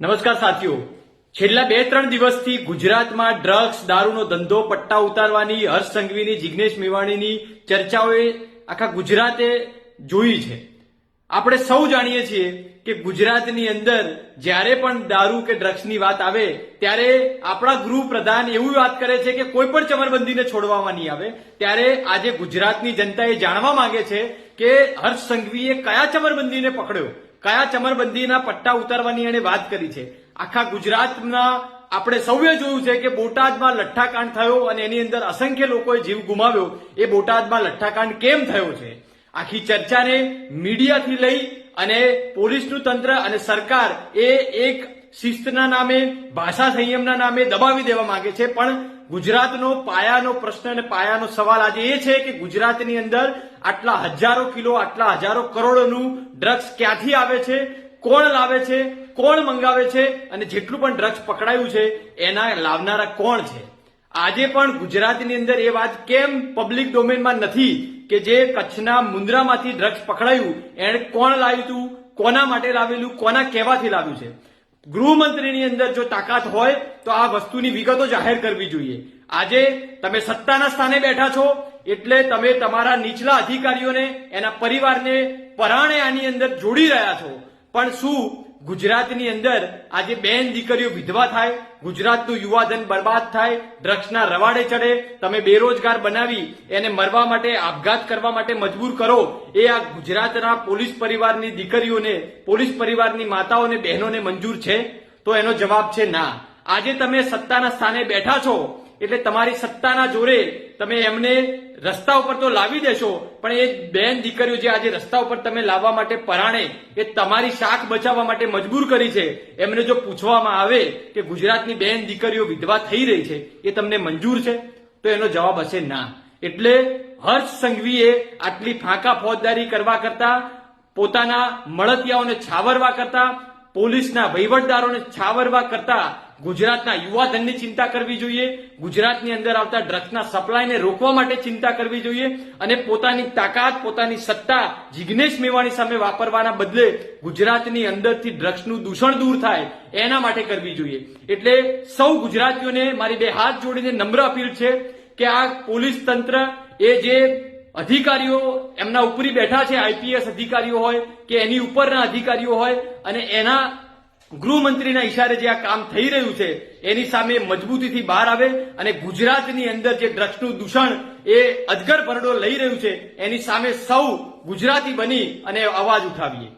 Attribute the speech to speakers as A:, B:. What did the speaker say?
A: નમસ્કાર સાથીઓ. છેલ્લા બે ત્રણ દિવસથી ગુજરાતમાં ડ્રગ્સ, દારૂનો ધંધો, પટ્ટા ઉતારવાની, હર્ષ સંઘવીની, જિગ્નેશ મેવાણીની ચર્ચાઓએ આખા ગુજરાતે જોઈ છે. આપણે સૌ જાણીએ છીએ કે ગુજરાતની અંદર જ્યારે પણ દારૂ કે ડ્રગ્સની વાત આવે, ત્યારે આપણા ગૃહ પ્રધાન એવું વાત કરે છે કે કોઈ પણ ચમરબંધીને છોડવામાં નહીં આવે. ત્યારે આજે ગુજરાતની જનતા એ જાણવા માંગે છે કે હર્ષ સંઘવીએ કયા ચમરબંધીને પકડ્યો? કયા ચમરબંધીના પટ્ટા ઉતારવાની એણે વાત કરી છે? આખા ગુજરાતના આપણે સૌએ જોયું છે કે બોટાદમાં લઠ્ઠાકાંડ થયો અને એની અંદર અસંખ્ય લોકોએ જીવ ગુમાવ્યો. એ બોટાદમાં લઠ્ઠાકાંડ કેમ થયો છે? આખી ચર્ચાને મીડિયાથી લઈ અને પોલીસનું તંત્ર અને સરકાર એ એક શિસ્તના નામે, ભાષા સંયમના નામે દબાવી દેવા માંગે છે. પણ ગુજરાતનો પાયાનો પ્રશ્ન અને પાયાનો સવાલ આજે એ છે કે ગુજરાતની અંદર આટલા હજારો કિલો, આટલા હજારો કરોડોનું ડ્રગ્સ ક્યાંથી આવે છે? કોણ લાવે છે? કોણ મંગાવે છે? અને જેટલું પણ ડ્રગ્સ પકડાયું છે, એના લાવનારા કોણ છે? આજે પણ ગુજરાતની અંદર એ વાત કેમ પબ્લિક ડોમેનમાં નથી? કે જે કચ્છના મુન્દ્રામાંથી ડ્રગ્સ પકડાયું, એણે કોણ લાવ્યું હતું કોના માટે લાવેલું? કોના કહેવાથી લાવ્યું છે? ગૃહમંત્રીની અંદર જો તાકાત હોય, તો આ વસ્તુની વિગતો જાહેર કરવી જોઈએ. આજે તમે સત્તાના સ્થાને બેઠા છો, એટલે તમે તમારા નીચલા અધિકારીઓને, એના પરિવારને પરાણે આની અંદર જોડી રહ્યા છો. પણ શું ગુજરાતની અંદર આજે બેન દીકરીઓ વિધવા થાય, ગુજરાતનું યુવાધન બરબાદ થાય, ડ્રગ્સના રવાડે ચડે, તમે બેરોજગાર બનાવી, એને મરવા માટે આપઘાત કરવા માટે મજબૂર કરો, એ આ ગુજરાતના પોલીસ પરિવારની દીકરીઓને, પોલીસ પરિવારની માતાઓને, બહેનોને મંજૂર છે? તો એનો જવાબ છે ના. આજે તમે સત્તાના સ્થાને બેઠા છો એટલે તમારી સત્તાના જોરે તમે એમને રસ્તા ઉપર તો લાવી દેશો, પણ એ બેન દીકરીઓ જે આજે રસ્તા ઉપર તમે લાવવા માટે પરાણે, એ તમારી શાખ બચાવવા માટે મજબૂર કરી છે. એમને જો પૂછવામાં આવે કે ગુજરાતની બેન દીકરીઓ વિધવા થઈ રહી છે, એ તમને મંજૂર છે? તો એનો જવાબ હશે ના. એટલે હર્ષ સંઘવીએ આટલી ફાંકા ફોજદારી કરવા કરતા, પોતાના મળતિયાઓને છાવરવા કરતા, પોલીસના વહીવટદારોને છાવરવા કરતા ગુજરાતના યુવાધનની ચિંતા કરવી જોઈએ, ગુજરાતની અંદર આવતા ડ્રગ્સના સપ્લાયને રોકવા માટે ચિંતા કરવી જોઈએ અને પોતાની તાકાત, પોતાની સત્તા જિગ્નેશ મેવાણી સામે વાપરવાના બદલે ગુજરાતની અંદરથી ડ્રગ્સનું દૂષણ દૂર થાય એના માટે કરવી જોઈએ. એટલે સૌ ગુજરાતીઓને મારી બે હાથ જોડીને નમ્ર અપીલ છે કે આ પોલીસ તંત્ર, એ જે અધિકારીઓ એમના ઉપરી બેઠા છે, આઈપીએસ અધિકારીઓ હોય કે એની ઉપરના અધિકારીઓ હોય અને એના ગૃહમંત્રીના ઇશારે જે આ કામ થઈ રહ્યું છે, એની સામે મજબૂતીથી બહાર આવે અને ગુજરાતની અંદર જે ડ્રગ્સનું દૂષણ એ અજગર ભરડો લઈ રહ્યું છે, એની સામે સૌ ગુજરાતી બની અને અવાજ ઉઠાવીએ.